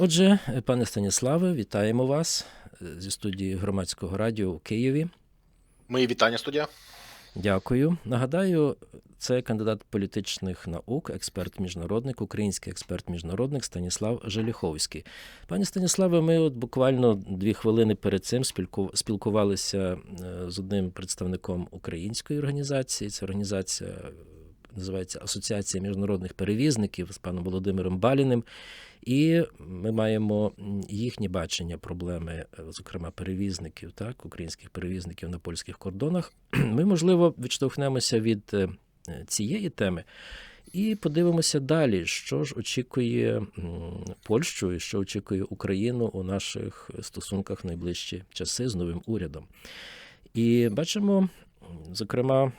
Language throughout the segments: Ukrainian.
Отже, пане Станіславе, вітаємо вас е, зі студії громадського радіо у Києві. Мої вітання, студія. Дякую. Нагадаю, це кандидат політичних наук, експерт-міжнародник, український експерт-міжнародник Станіслав Желіховський. Пане Станіславе, ми от буквально дві хвилини перед цим спілкувалися е, з одним представником української організації. Це організація називається Асоціація міжнародних перевізників з паном Володимиром Баліним. І ми маємо їхнє бачення проблеми, е, зокрема перевізників, так, українських перевізників на польських кордонах. Ми, можливо, відштовхнемося від е, цієї теми і подивимося далі, що ж очікує Польщу і що очікує Україну у наших стосунках в найближчі часи з новим урядом. І бачимо, зокрема,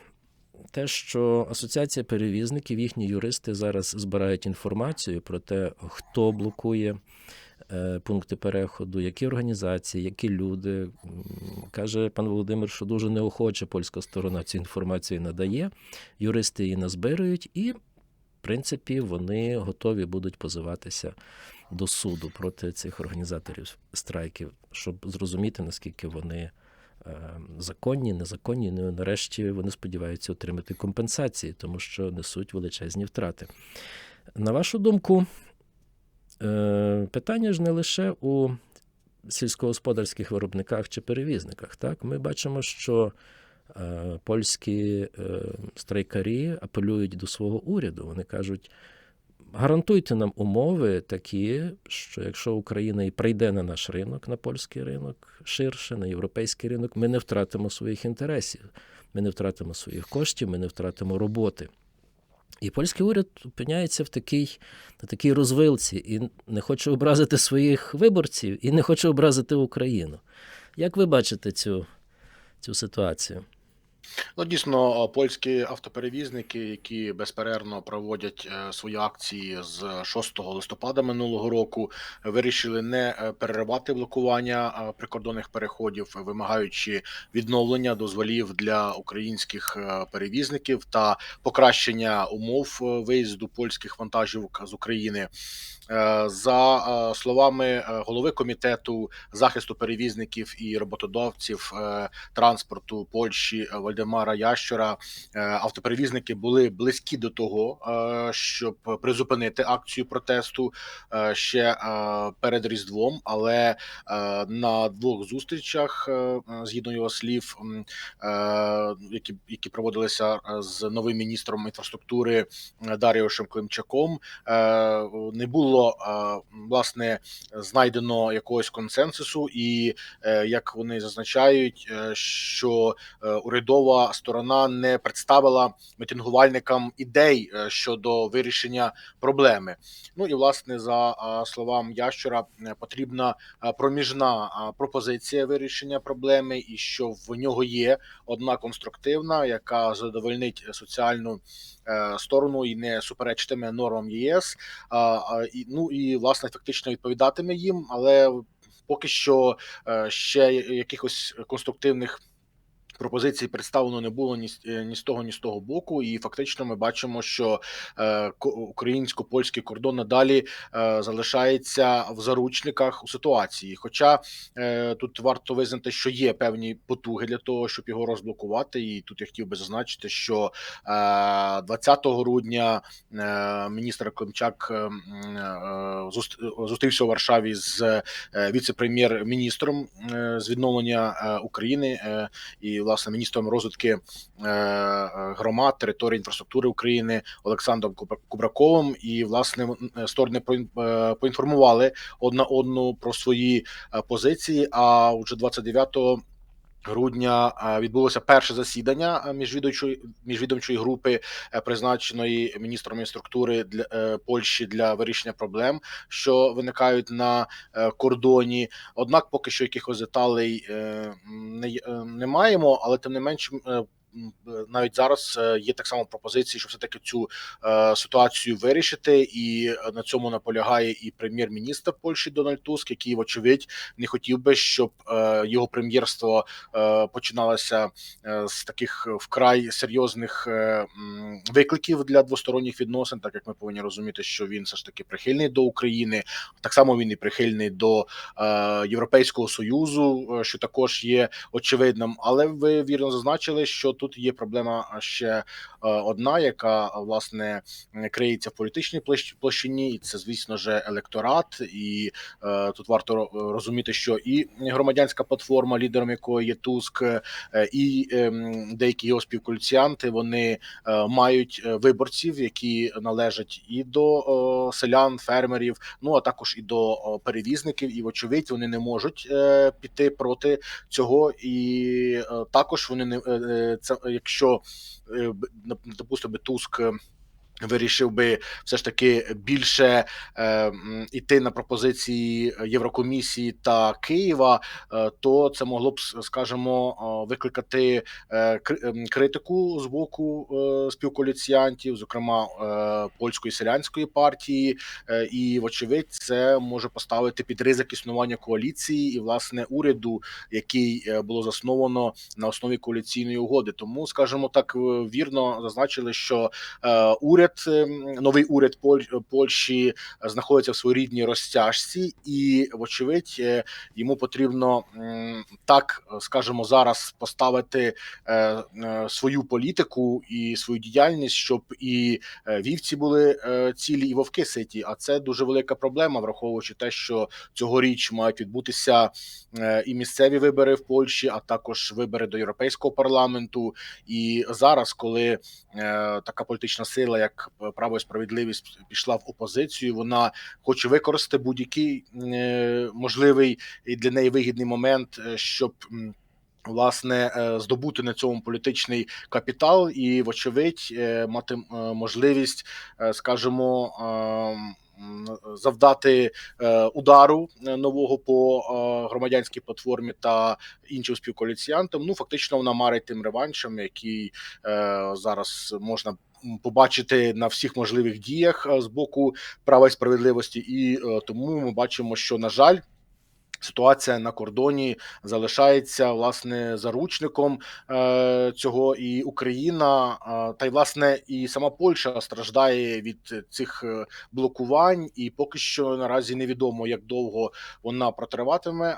те, що Асоціація перевізників, їхні юристи зараз збирають інформацію про те, хто блокує е, пункти переходу, які організації, які люди. Каже пан Володимир, що дуже неохоче польська сторона цю інформацію надає. Юристи її назбирують, і, в принципі, вони готові будуть позиватися до суду проти цих організаторів страйків, щоб зрозуміти, наскільки вони законні, незаконні. Ну, нарешті вони сподіваються отримати компенсації, тому що несуть величезні втрати. На вашу думку, е, питання ж не лише у сільськогосподарських виробниках чи перевізниках. Так? Ми бачимо, що е, польські е, страйкарі апелюють до свого уряду. Вони кажуть. Гарантуйте нам умови такі, що якщо Україна і прийде на наш ринок, на польський ринок ширше, на європейський ринок, ми не втратимо своїх інтересів, ми не втратимо своїх коштів, ми не втратимо роботи. І польський уряд опиняється в такій, на такій розвилці і не хоче образити своїх виборців, і не хоче образити Україну. Як ви бачите цю, цю ситуацію? Ну, дійсно, польські автоперевізники, які безперервно проводять е, свої акції з 6 листопада минулого року, вирішили не е, переривати блокування е, прикордонних переходів, вимагаючи відновлення дозволів для українських перевізників та покращення умов виїзду польських вантажівок з України. За словами голови комітету захисту перевізників і роботодавців транспорту Польщі е, Вальдемара Ящора, е, автоперевізники були близькі до того, е, щоб призупинити акцію протесту е, ще перед Різдвом, але на двох зустрічах, згідно його слів, які, які проводилися з новим міністром інфраструктури Даріошем Климчаком, не було власне знайдено якогось консенсусу, і як вони зазначають, що е, урядова сторона не представила мітингувальникам ідей е, щодо вирішення проблеми. Ну і власне за словам Ящура, е, потрібна е, проміжна пропозиція вирішення проблеми, і що в нього є одна конструктивна, яка задовольнить соціальну сторону і не суперечитиме нормам ЄС. Ну і власне фактично відповідатиме їм, але поки що ще якихось конструктивних. Пропозицій представлено не було ні е, ні з того, ні з того боку, і фактично ми бачимо, що е, українсько-польський кордон надалі е, залишається в заручниках у ситуації. Хоча е, тут варто визнати, що є певні потуги для того, щоб його розблокувати. І тут я хотів би зазначити, що е, 20 грудня е, міністр Климчак е, е, зустрівся у Варшаві з е, віце-прем'єр-міністром з відновлення України і власне міністром розвитки е, е, громад, території інфраструктури України Олександром Кубра- Кубраковим. І власне е, сторони поінформували одна одну про свої позиції. А вже 29 грудня е, відбулося перше засідання е, міжвідомчої групи, е, призначеної міністром структури для Польщі для вирішення проблем, що виникають на кордоні. Однак, поки що якихось деталей не, не маємо, але тим не менш. Навіть зараз е, є так само пропозиції, що все таки цю е, ситуацію вирішити, і е, на цьому наполягає і прем'єр-міністр Польщі Дональд Туск, який, вочевидь, не хотів би, щоб його прем'єрство починалося з таких вкрай серйозних викликів для двосторонніх відносин, так як ми повинні розуміти, що він все ж таки прихильний до України. Так само він і прихильний до Європейського союзу, що також є очевидним. Але ви вірно зазначили, що тут є проблема ще е, одна, яка е, власне криється в політичній площині, і це, звісно ж, електорат. І е, тут варто розуміти, що і громадянська платформа, лідером якої є Туск, і ем, деякі його співколюціанти, вони мають виборців, які належать і до селян, фермерів, ну а також і до перевізників. І вочевидь вони не можуть піти проти цього, і також вони не це, якщо е, допустимо, Туск. Вирішив би все ж таки більше е, м, іти на пропозиції Єврокомісії та Києва, е, то це могло б, скажімо, е, викликати е, критику з боку е, співкоаліціянтів, зокрема е, польської селянської партії, е, і вочевидь, це може поставити під ризик існування коаліції і власне уряду, який е, було засновано на основі коаліційної угоди. Тому, скажімо так, вірно зазначили, що е, уряд, ем, новий уряд Поль- Польщі знаходиться в своєрідній розтяжці, і вочевидь, е, йому потрібно так, скажімо, зараз поставити е, е, свою політику і свою діяльність, щоб і вівці були цілі, і вовки ситі. А це дуже велика проблема, враховуючи те, що цьогоріч мають відбутися і місцеві вибори в Польщі, а також вибори до європейського парламенту. І зараз, коли така політична сила, як право і справедливість, пішла в опозицію, вона хоче використати будь-який е, можливий і для неї вигідний момент, е, щоб власне е, здобути на цьому політичний капітал і, вочевидь, мати можливість, скажімо. Завдати удару нового по громадянській платформі та іншим співкоаліціянтам. Ну фактично вона марить тим реваншем, який зараз можна побачити на всіх можливих діях е, з боку права і справедливості, і е, тому ми бачимо, що на жаль. Ситуація на кордоні залишається власне заручником е, цього, і Україна, е, та й власне і сама Польща страждає від цих е, блокувань, і поки що наразі невідомо, як довго вона протриватиме. Е,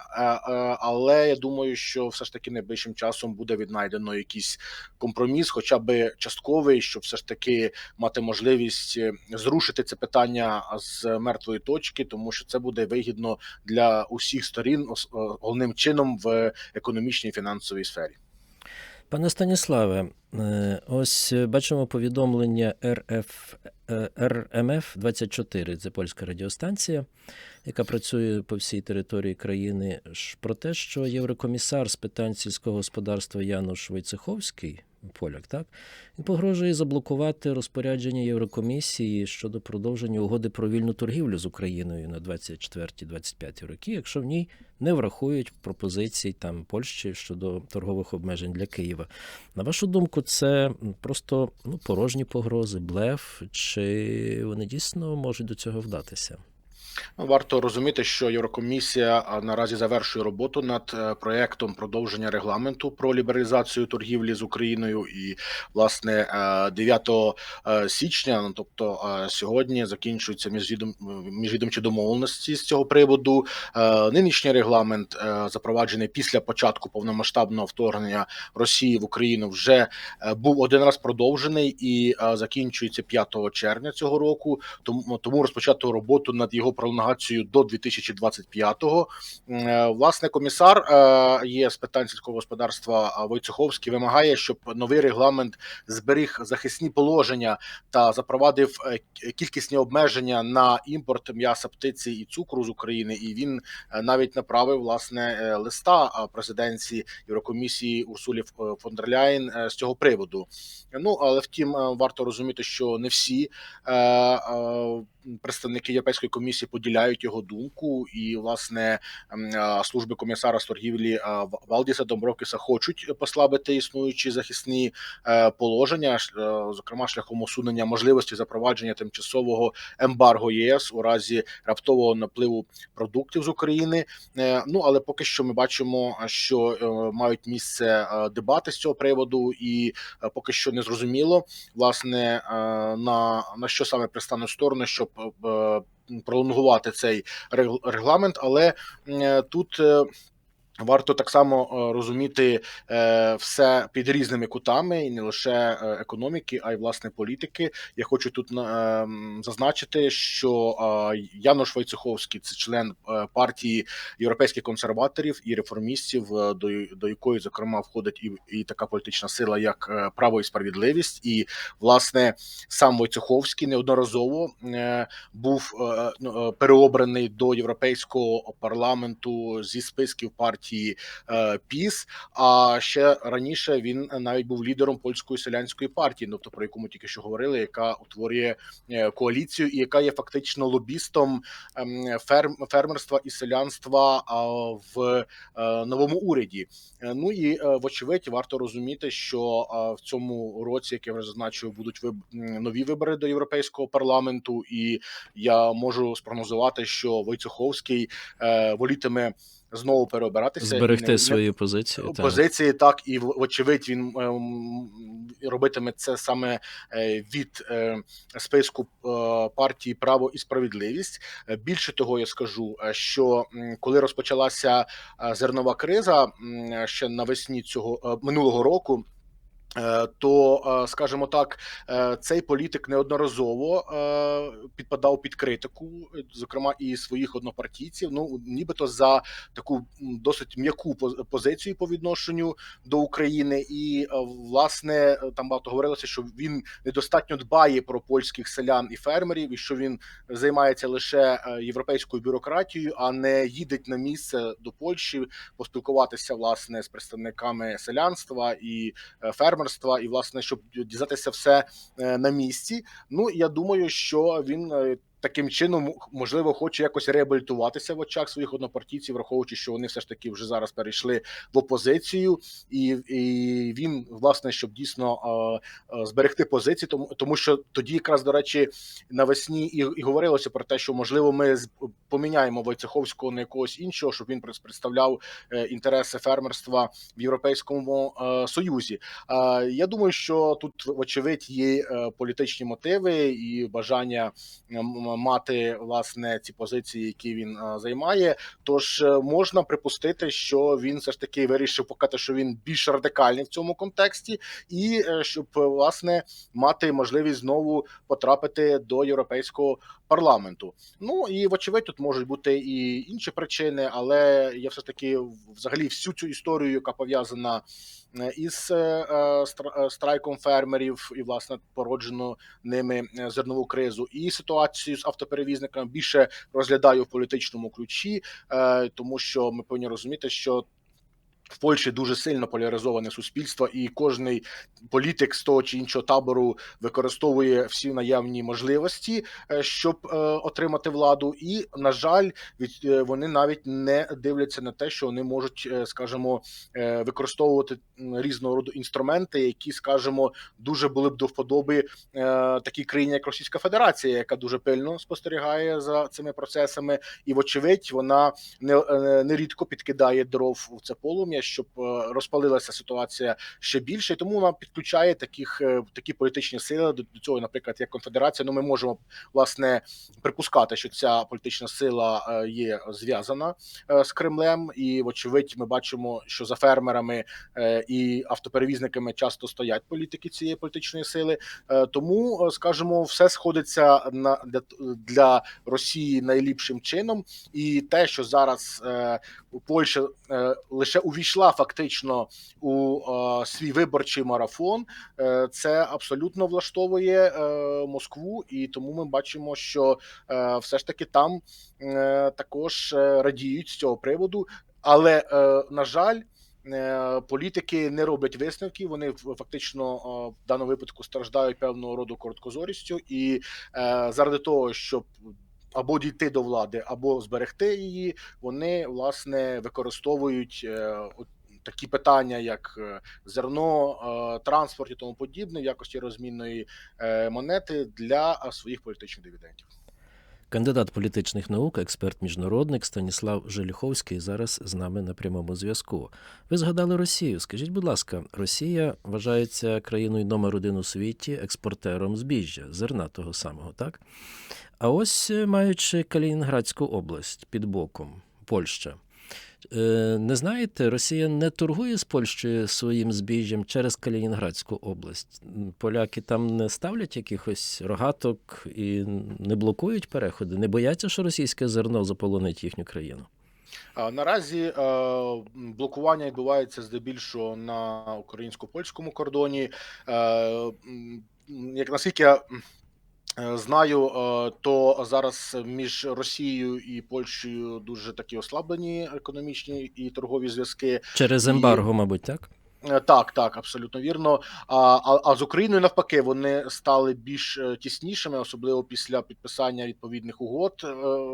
але я думаю, що все ж таки найближчим часом буде віднайдено якийсь компроміс, хоча би частковий, щоб все ж таки мати можливість зрушити це питання з мертвої точки, тому що це буде вигідно для усіх сторін, головним чином в економічній фінансовій сфері. Пане Станіславе, е, ось бачимо повідомлення РФ, е, РМФ 24 це польська радіостанція, яка працює по всій території країни, про те, що єврокомісар з питань сільського господарства Януш Войцеховський, поляк, так, він погрожує заблокувати розпорядження Єврокомісії щодо продовження угоди про вільну торгівлю з Україною на 24-25 роки, якщо в ній не врахують пропозицій там Польщі щодо торгових обмежень для Києва. На вашу думку, це просто ну, порожні погрози, блеф, чи вони дійсно можуть до цього вдатися? Ну, Варто розуміти, що Єврокомісія наразі завершує роботу над е, проектом продовження регламенту про лібералізацію торгівлі з Україною. І власне е, 9 е, січня, ну тобто е, сьогодні, закінчуються міжвідом міжвідомчі домовленості з цього приводу. Е, Нинішній регламент, е, запроваджений після початку повномасштабного вторгнення Росії в Україну, вже е, був один раз продовжений і е, закінчується 5 червня цього року. Тому тому розпочато роботу над його пролонгацією до 2025-го. Е, Власне, комісар е, є з питань сільського господарства Войцеховський вимагає, щоб новий регламент зберіг захисні положення та запровадив е, кількісні обмеження на імпорт м'яса, птиці і цукру з України. І він навіть направив власне листа президенції Єврокомісії Урсулі фон з цього приводу. Ну але втім, варто розуміти, що не всі представники Європейської комісії поділяють його думку, і власне служби комісара з торгівлі Валдіса Домбровкіса хочуть послабити існуючі захисні е, положення, е, зокрема шляхом усунення можливості запровадження тимчасового ембарго ЄС у разі раптового напливу продуктів з України. Е, Ну але поки що ми бачимо, що мають місце дебати з цього приводу, і поки що не зрозуміло власне на, на що саме пристануть сторони, щоб пролонгувати цей регламент. Але е, тут. Варто так само е, розуміти е, все під різними кутами, і не лише е, економіки, а й власне політики. Я хочу тут ем, зазначити, що Янош Войцеховський це член партії європейських консерваторів і реформістів, до, якої зокрема входить і, і така політична сила, як право і справедливість. І власне сам Войцеховський неодноразово був ну, переобраний до європейського парламенту зі списків партії е, ПІС. А ще раніше він навіть був лідером польської селянської партії, тобто про яку ми тільки що говорили, яка утворює е, коаліцію і яка є фактично лобістом ем, ферм, фермерства і селянства в е, новому уряді. Ну і вочевидь варто розуміти, що в цьому році, як я вже зазначив, будуть виб... нові вибори до європейського парламенту, і я можу спрогнозувати, що Войцеховський волітиме знову переобиратися Зберегти не- не- свої позиції. так. позиції, так і вочевидь він е, робитиме це саме е, від е, списку е, партії Право і справедливість. Е, Більше того, я скажу, е, що коли розпочалася зернова криза ще навесні цього е, минулого року. Е, То, е, скажімо так, е, цей політик неодноразово підпадав під критику, зокрема і своїх однопартійців. Ну нібито за таку досить м'яку поз- позицію по відношенню до України, і власне там багато говорилося, що він недостатньо дбає про польських селян і фермерів, і що він займається лише європейською бюрократією, а не їдеть на місце до Польщі поспілкуватися власне з представниками селянства і е, фермерства, і власне, щоб дізнатися все е, на місці. Ну я думаю, що він. Таким чином, можливо, хоче якось реабілітуватися в очах своїх однопартійців, враховуючи, що вони все ж таки вже зараз перейшли в опозицію, і, і він, власне, щоб дійсно зберегти позиції, тому тому що тоді, якраз до речі, навесні і, і говорилося про те, що можливо ми поміняємо Войцеховського на якогось іншого, щоб він представляв е, інтереси фермерства в Європейському е, Союзі. Я думаю, що тут вочевидь є е, політичні мотиви і бажання мати власне ці позиції, які він е, займає. Тож е, можна припустити, що він все ж таки вирішив показати, що він більш радикальний в цьому контексті, і е, щоб власне мати можливість знову потрапити до європейського парламенту. Ну і вочевидь, тут можуть бути і інші причини, але я все таки взагалі всю цю історію, яка пов'язана е, із е, е, стра- страйком фермерів і власне породжену ними зернову кризу, і ситуацію з автоперевізниками більше розглядаю в політичному ключі, тому що ми повинні розуміти, що. В Польщі дуже сильно поляризоване суспільство, і кожний політик з того чи іншого табору використовує всі наявні можливості, е, щоб е, отримати владу. І на жаль, від е, вони навіть не дивляться на те, що вони можуть, скажімо, використовувати різного роду інструменти, які, скажімо, дуже були б до вподоби такій країні, як Російська Федерація, яка дуже пильно спостерігає за цими процесами, і вочевидь вона не, нерідко підкидає дров у це полум'я, щоб е, розпалилася ситуація ще більше. І тому вона підключає таких е, такі політичні сили до, цього, наприклад, як конфедерація. Ну, ми можемо власне припускати, що ця політична сила е, є зв'язана з Кремлем, і вочевидь, ми бачимо, що за фермерами і автоперевізниками часто стоять політики цієї політичної сили. Тому, скажімо, все сходиться на для, для Росії найліпшим чином, і те, що зараз Польща лише увійшла фактично у е, свій виборчий марафон, е, це абсолютно влаштовує е, Москву, і тому ми бачимо, що все ж таки там також радіють з цього приводу. Але на жаль, політики не роблять висновків. Вони фактично в даному випадку страждають певного роду короткозорістю, і заради того, щоб або дійти до влади, або зберегти її, вони власне використовують е, такі питання, як е, зерно, е, транспорт і тому подібне, в якості розмінної монети для своїх політичних дивідендів. Кандидат політичних наук, експерт-міжнародник Станіслав Желіховський зараз з нами на прямому зв'язку. Ви згадали Росію. Скажіть, будь ласка, Росія вважається країною номер один у світі експортером збіжжя, зерна того самого, так? А ось е, маючи Калінінградську область під боком, Польща. Е, Не знаєте, Росія не торгує з Польщею своїм збіжжям через Калінінградську область. Поляки там не ставлять якихось рогаток і не блокують переходи, не бояться, що російське зерно заполонить їхню країну. Наразі е, блокування відбувається здебільшого на українсько-польському кордоні. Як наскільки я знаю, е, то зараз між Росією і Польщею дуже такі ослаблені економічні і торгові зв'язки. Через І- ембарго, мабуть, так? Е, Так, так, абсолютно вірно. А, а, а з Україною навпаки вони стали більш е, тіснішими, особливо після підписання відповідних угод, е,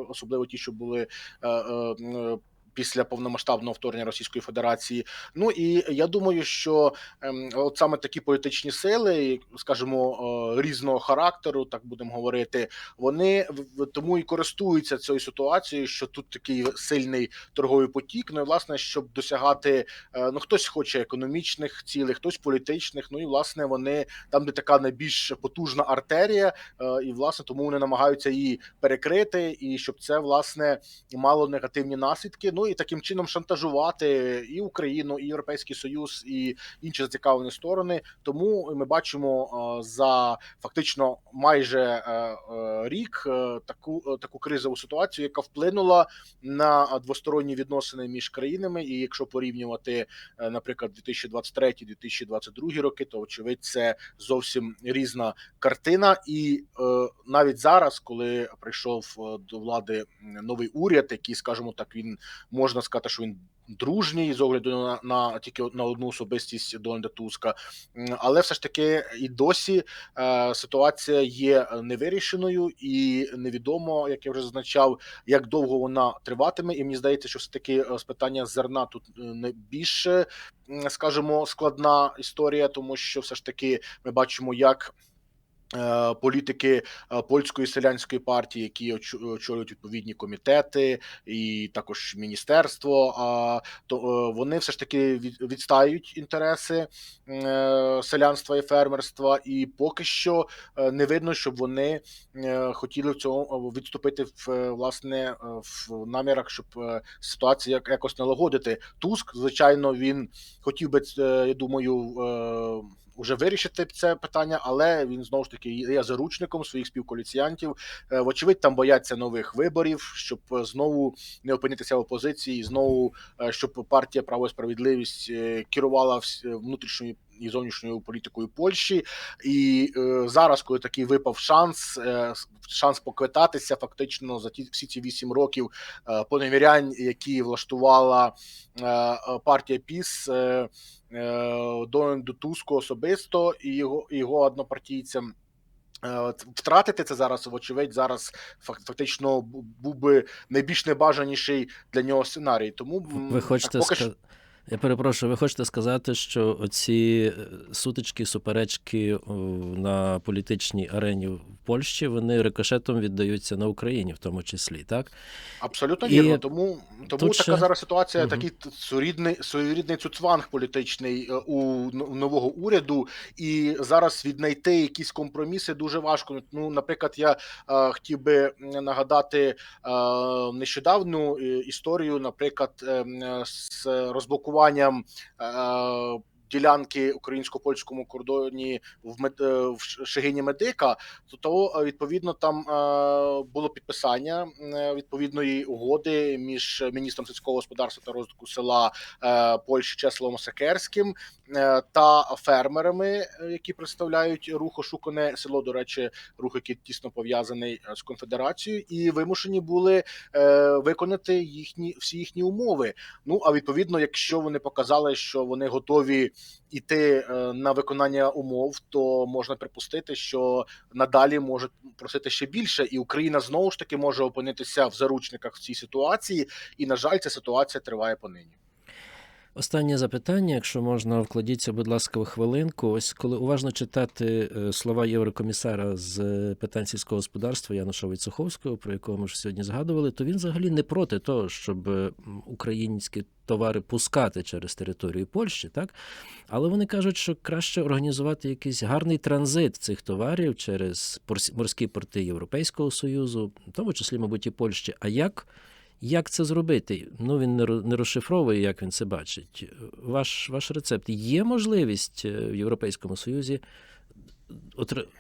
особливо ті, що були е, е, після повномасштабного вторгнення Російської Федерації. Ну і я думаю, що ем, от саме такі політичні сили, скажімо, е, різного характеру, так будемо говорити, вони тому і користуються цією ситуацією, що тут такий сильний торговий потік. Ну і власне, щоб досягати Е, Ну, хтось хоче економічних цілей, хтось політичних. Ну і власне вони там, де така найбільш потужна артерія, е, і власне тому вони намагаються її перекрити, і щоб це власне мало негативні наслідки. Ну і таким чином шантажувати і Україну, і Європейський Союз, і інші зацікавлені сторони. Тому ми бачимо е, за фактично майже е, е, рік таку таку кризову ситуацію, яка вплинула на двосторонні відносини між країнами. І якщо порівнювати, наприклад, 2023-2022 роки, то очевидь це зовсім різна картина. І навіть зараз, коли прийшов до влади новий уряд, який, скажімо так, він можна сказати, що він. Дружній з огляду на, на тільки на одну особистість Дональда Туска, але все ж таки і досі е, ситуація є невирішеною, і невідомо, як я вже зазначав, як довго вона триватиме. І мені здається, що все таки з питання зерна тут е, не більше, скажімо, складна історія, тому що все ж таки ми бачимо, як. Е, Політики е, польської селянської партії, які очолюють відповідні комітети, і також міністерство. А то е, вони все ж таки від- відстають інтереси селянства і фермерства, і поки що не видно, щоб вони хотіли в цьому відступити в власне в намірах, щоб ситуацію як- якось налагодити. Туск, звичайно, він хотів би, я думаю. Е, Уже вирішити це питання, але він знову ж таки є заручником своїх співколіціянтів. Е, Вочевидь, там бояться нових виборів, щоб знову не опинитися в опозиції, знову е, щоб партія право і справедливість е, керувала внутрішньою і зовнішньою політикою Польщі. І е, зараз, коли такий випав шанс, е, шанс поквитатися, фактично за ті всі ці вісім років е, поневірянь, які влаштувала е, е, партія ПІС. Е, е, Дональду Туску особисто і його і його однопартійцям. Е, Втратити це зараз, вочевидь, зараз фак- фактично був би найбільш небажаніший для нього сценарій. Тому Ви хочете поки що ска... Я перепрошую, ви хочете сказати, що оці е, сутички, суперечки на політичній арені Польщі, вони рикошетом віддаються на Україні, в тому числі, так? Абсолютно І вірно. Тому тому тут така ще- зараз ситуація, Мгм. такий своєрідний своєрідний цуцванг політичний е, у нового уряду, і зараз віднайти якісь компроміси дуже важко. Ну, наприклад, я е, хотів би нагадати е, нещодавну е, історію, наприклад, е, з розблокуванням. Е, ділянки українсько-польському кордоні в Мед- е, в Шегині Медика, то того е, відповідно там е, було підписання відповідної угоди між міністром сільського господарства та розвитку села Польщі Чеславом Секерським е, та фермерами, які представляють рух Ошукане село. До речі, рух, який тісно пов'язаний з конфедерацією, і вимушені були виконати їхні всі їхні умови. Ну а відповідно, якщо вони показали, що вони готові йти е, на виконання умов, то можна припустити, що надалі можуть просити ще більше, і Україна знову ж таки може опинитися в заручниках в цій ситуації. І на жаль, ця ситуація триває понині. Останнє запитання, якщо можна, вкладіться, будь ласка, в хвилинку. Ось коли уважно читати е, слова єврокомісара з е, питань сільського господарства Януша Войцеховського, про якого ми ж сьогодні згадували, то він взагалі не проти того, щоб е, українські товари пускати через територію Польщі, так? Але вони кажуть, що краще організувати якийсь гарний транзит цих товарів через морські порти Європейського Союзу, в тому числі, мабуть, і Польщі. А як? Як це зробити? Ну він не ро- не розшифровує, як він це бачить. Ваш, ваш рецепт є можливість е, в Європейському Союзі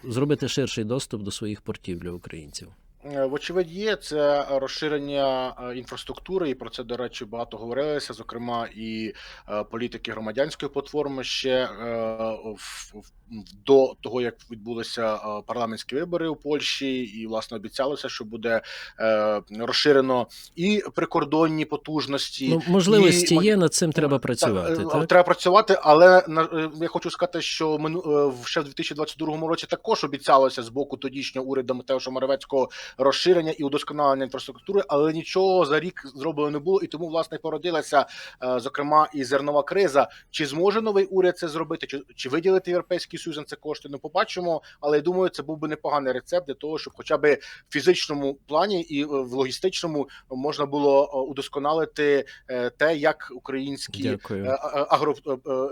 зробити ширший доступ до своїх портів для українців? Е, Вочевидь, є це розширення е, інфраструктури, і про це, до речі, багато говорилося. Зокрема, і е, політики громадянської платформи ще в- до того, як відбулися парламентські вибори у Польщі, і власне обіцялося, що буде розширено і прикордонні потужності. Ну, можливості і- є, над цим треба працювати. е, Так, Треба працювати, але я хочу сказати, що ще в 2022 році також обіцялося з боку тодішнього уряду Матеуша Моровецького розширення і удосконалення інфраструктури, але нічого за рік зроблено не було, і тому власне породилася е, зокрема і зернова криза. Чи зможе новий уряд це зробити, чи, чи виділити європейський союз на це кошти? Не побачимо. Але я думаю, це був би непоганий рецепт для того, щоб, хоча б в фізичному плані і е, в логістичному можна було е, удосконалити те, як українські Дякую. агро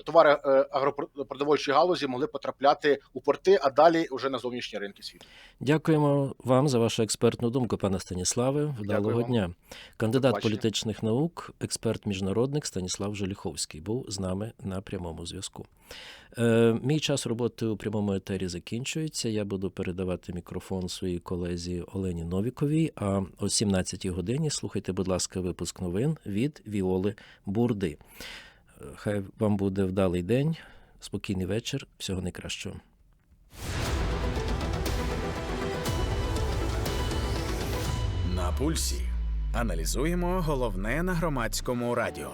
товари агропродовольчої галузі могли потрапляти у порти, а далі вже на зовнішні ринки світу. Дякуємо вам за вашу експертну думку, пане Станіславе. Вдалого дня. Кандидат політичних наук, експерт міжнародник Станіслав Желіховський був з нами на прямому зв'язку. Е, мій час роботи у прямому етері закінчується. Я буду передавати мікрофон своїй колезі Олені Новіковій. А о 17-й годині слухайте, будь ласка, випуск новин від Віоли Бурди. Е, Хай вам буде вдалий день, спокійний вечір. Всього найкращого. Пульсі аналізуємо головне на громадському радіо.